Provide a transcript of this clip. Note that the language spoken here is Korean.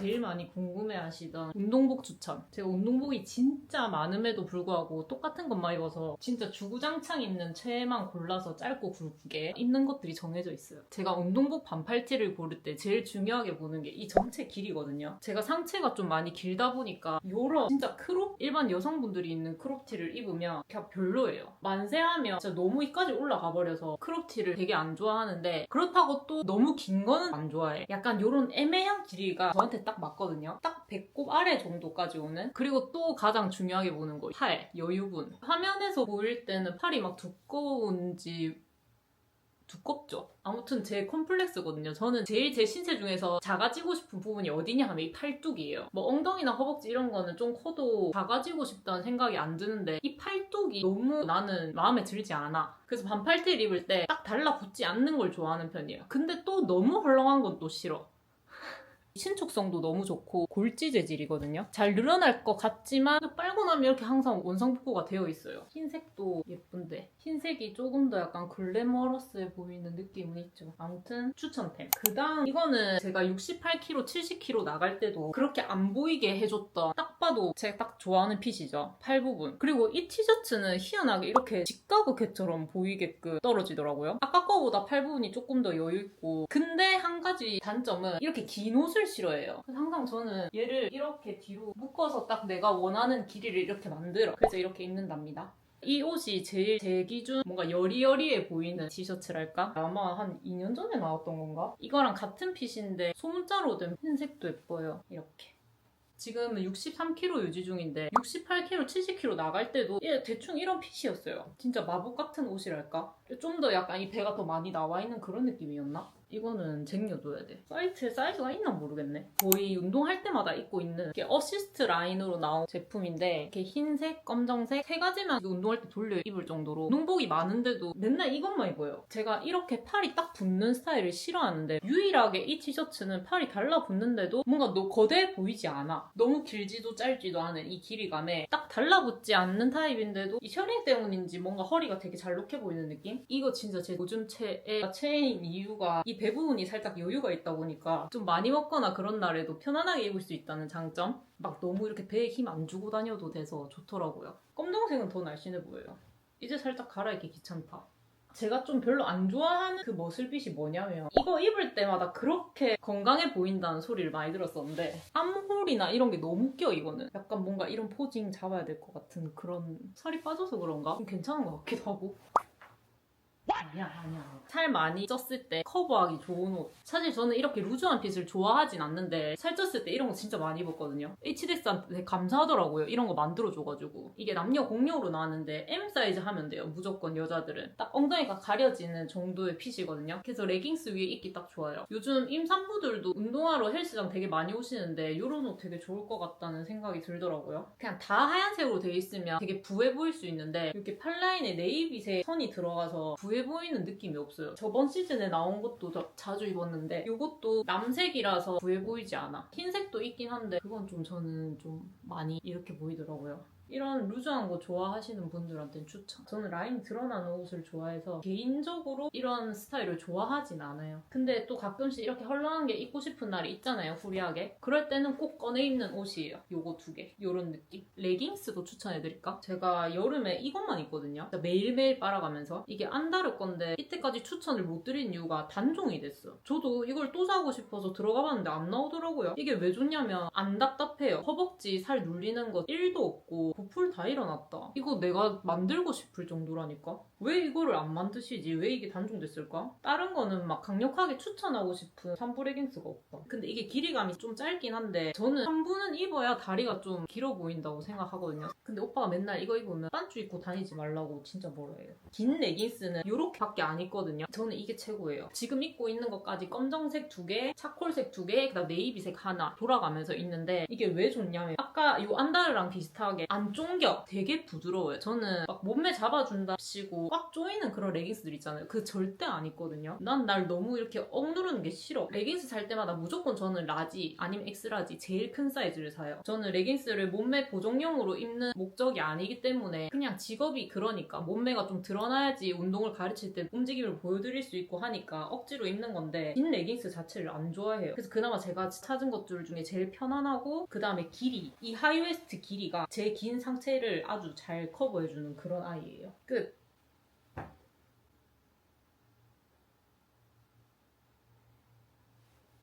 제일 많이 궁금해하시던 운동복 추천. 제가 운동복이 진짜 많음에도 불구하고 똑같은 것만 입어서 진짜 주구장창 입는 최애만 골라서 짧고 굵게 입는 것들이 정해져 있어요. 제가 운동복 반팔티를 고를 때 제일 중요하게 보는 게 이 전체 길이거든요. 제가 상체가 좀 많이 길다 보니까 요런 진짜 크롭? 일반 여성분들이 입는 크롭티를 입으면 그냥 별로예요. 만세하면 진짜 너무 이까지 올라가 버려서 크롭티를 되게 안 좋아하는데 그렇다고 또 너무 긴 거는 안 좋아해. 약간 요런 애매한 길이가 저한테 딱 맞거든요. 딱 배꼽 아래 정도까지 오는. 그리고 또 가장 중요하게 보는 거 팔, 여유분. 화면에서 보일 때는 팔이 막 두꺼운지 두껍죠. 아무튼 제 컴플렉스거든요. 저는 제일 제 신체 중에서 작아지고 싶은 부분이 어디냐 하면 이 팔뚝이에요. 뭐 엉덩이나 허벅지 이런 거는 좀 커도 작아지고 싶다는 생각이 안 드는데 이 팔뚝이 너무 나는 마음에 들지 않아. 그래서 반팔티를 입을 때 딱 달라붙지 않는 걸 좋아하는 편이에요. 근데 또 너무 헐렁한 건 또 싫어. 신축성도 너무 좋고 골지 재질이거든요. 잘 늘어날 것 같지만 빨고 나면 이렇게 항상 원상 복구가 되어 있어요. 흰색도 예쁜데 흰색이 조금 더 약간 글래머러스해 보이는 느낌은 있죠. 아무튼 추천템. 그 다음 이거는 제가 68kg, 70kg 나갈 때도 그렇게 안 보이게 해줬던 딱 봐도 제가 딱 좋아하는 핏이죠. 팔 부분. 그리고 이 티셔츠는 희한하게 이렇게 직가구개처럼 보이게끔 떨어지더라고요. 아까 거보다 팔 부분이 조금 더 여유 있고 근데 한 가지 단점은 이렇게 긴 옷을 싫어해요. 그래서 항상 저는 얘를 이렇게 뒤로 묶어서 딱 내가 원하는 길이를 이렇게 만들어. 그래서 이렇게 입는답니다. 이 옷이 제일 제 기준 뭔가 여리여리해 보이는 티셔츠랄까? 아마 한 2년 전에 나왔던 건가? 이거랑 같은 핏인데 소문자로 된 흰색도 예뻐요. 이렇게. 지금은 63kg 유지 중인데 68kg, 70kg 나갈 때도 얘 대충 이런 핏이었어요. 진짜 마법 같은 옷이랄까? 좀 더 약간 이 배가 더 많이 나와 있는 그런 느낌이었나? 이거는 쟁여둬야 돼. 사이트에 사이즈가 있나 모르겠네. 거의 운동할 때마다 입고 있는 이게 어시스트 라인으로 나온 제품인데 이렇게 흰색, 검정색 세 가지만 운동할 때 돌려 입을 정도로 운동복이 많은데도 맨날 이것만 입어요. 제가 이렇게 팔이 딱 붙는 스타일을 싫어하는데 유일하게 이 티셔츠는 팔이 달라붙는데도 뭔가 너 거대해 보이지 않아. 너무 길지도 짧지도 않은 이 길이감에 딱 달라붙지 않는 타입인데도 이 셔링 때문인지 뭔가 허리가 되게 잘록해 보이는 느낌? 이거 진짜 제 요즘 최애 최애인 이유가 이 배 부분이 살짝 여유가 있다 보니까 좀 많이 먹거나 그런 날에도 편안하게 입을 수 있다는 장점? 막 너무 이렇게 배에 힘 안 주고 다녀도 돼서 좋더라고요. 검정색은 더 날씬해 보여요. 이제 살짝 갈아입기 귀찮다. 제가 좀 별로 안 좋아하는 그 머슬핏이 뭐냐면 이거 입을 때마다 그렇게 건강해 보인다는 소리를 많이 들었었는데 암홀이나 이런 게 너무 껴 이거는 약간 뭔가 이런 포징 잡아야 될 것 같은 그런 살이 빠져서 그런가? 좀 괜찮은 것 같기도 하고 아니야 아니야. 살 많이 쪘을 때 커버하기 좋은 옷. 사실 저는 이렇게 루즈한 핏을 좋아하진 않는데 살 쪘을 때 이런 거 진짜 많이 입었거든요. HDS한테 감사하더라고요. 이런 거 만들어줘가지고. 이게 남녀 공용으로 나왔는데 M 사이즈 하면 돼요. 무조건 여자들은. 딱 엉덩이가 가려지는 정도의 핏이거든요. 그래서 레깅스 위에 입기 딱 좋아요. 요즘 임산부들도 운동하러 헬스장 되게 많이 오시는데 이런 옷 되게 좋을 것 같다는 생각이 들더라고요. 그냥 다 하얀색으로 돼 있으면 되게 부해 보일 수 있는데 이렇게 팔라인에 네이비색 선이 들어가서 부해 보이는 느낌이 없어요. 저번 시즌에 나온 것도 저- 자주 입었는데 이것도 남색이라서 부해 보이지 않아. 흰색도 있긴 한데 그건 좀 저는 좀 많이 이렇게 보이더라고요. 이런 루즈한 거 좋아하시는 분들한테는 추천. 저는 라인 드러나는 옷을 좋아해서 개인적으로 이런 스타일을 좋아하진 않아요. 근데 또 가끔씩 이렇게 헐렁한 게 입고 싶은 날이 있잖아요, 후리하게. 그럴 때는 꼭 꺼내 입는 옷이에요. 요거 두 개. 요런 느낌. 레깅스도 추천해드릴까? 제가 여름에 이것만 입거든요. 매일매일 빨아가면서. 이게 안다를 건데 이때까지 추천을 못 드린 이유가 단종이 됐어. 저도 이걸 또 사고 싶어서 들어가 봤는데 안 나오더라고요. 이게 왜 좋냐면 안 답답해요. 허벅지 살 눌리는 거 1도 없고 부풀 다 일어났다. 이거 내가 만들고 싶을 정도라니까? 왜 이거를 안 만드시지? 왜 이게 단종됐을까? 다른 거는 막 강력하게 추천하고 싶은 3부 레깅스가 없다. 근데 이게 길이감이 좀 짧긴 한데 저는 3부는 입어야 다리가 좀 길어 보인다고 생각하거든요. 근데 오빠가 맨날 이거 입으면 반주 입고 다니지 말라고 진짜 뭐라 해요. 긴 레깅스는 이렇게밖에 안 입거든요. 저는 이게 최고예요. 지금 입고 있는 것까지 검정색 두 개, 차콜색 두 개, 그다음 네이비색 하나 돌아가면서 있는데 이게 왜 좋냐면 아까 이 안다르랑 비슷하게 안 쫑겨 되게 부드러워요. 저는 막 몸매 잡아준다 시고 꽉 조이는 그런 레깅스들 있잖아요. 그 절대 안 입거든요. 난 날 너무 이렇게 억누르는 게 싫어. 레깅스 살 때마다 무조건 저는 라지 아니면 엑스라지 제일 큰 사이즈를 사요. 저는 레깅스를 몸매 보정용으로 입는 목적이 아니기 때문에 그냥 직업이 그러니까 몸매가 좀 드러나야지 운동을 가르칠 때 움직임을 보여드릴 수 있고 하니까 억지로 입는 건데 긴 레깅스 자체를 안 좋아해요. 그래서 그나마 제가 찾은 것들 중에 제일 편안하고 그 다음에 길이 이 하이웨스트 길이가 제 긴 상체를 아주 잘 커버해주는 그런 아이예요. 끝.